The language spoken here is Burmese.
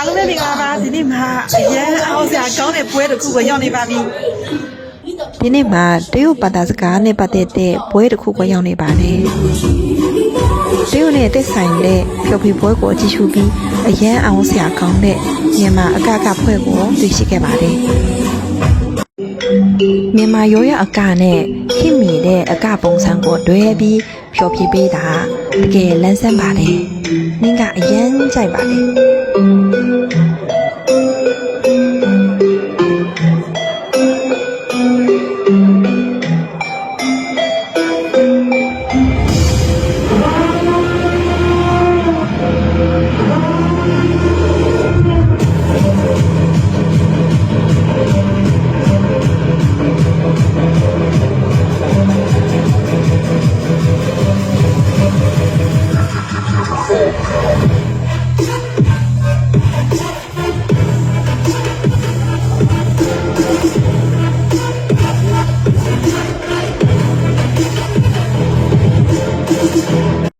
အားလုံးပဲမင်္ဂလာပါဒီနေ့မှာအရင်အောင်စရာကောင်းတဲ့ပွဲတစ်ခုကိုရောက်နေပါပြီဒီနေ့မှာတရုတ်ဘာသာစကားနဲ့ပတ်သက်တဲ့ပွဲတစ်ခုကိုရောက်နေပါတယ်တရုတ်နဲ့သက်ဆိုင်တဲ့ဖျော်ဖြေပွဲကိုကြည့်ရှုပြီးအရန်အောင်စရာကောင်းတဲ့မြန်မာအကကဖွဲ့ကိုတွေ့ရှိခဲ့ပါတယ်မြန်မာရိုးရအကနဲ့ခင်မီတဲ့အကပုံစံကိုတွဲပြီးဖျော်ဖြေပေးတာတကယ်လန်းဆန်းပါတယ်နင်းကအရန်ကြိုက်ပါတယ် Thank you.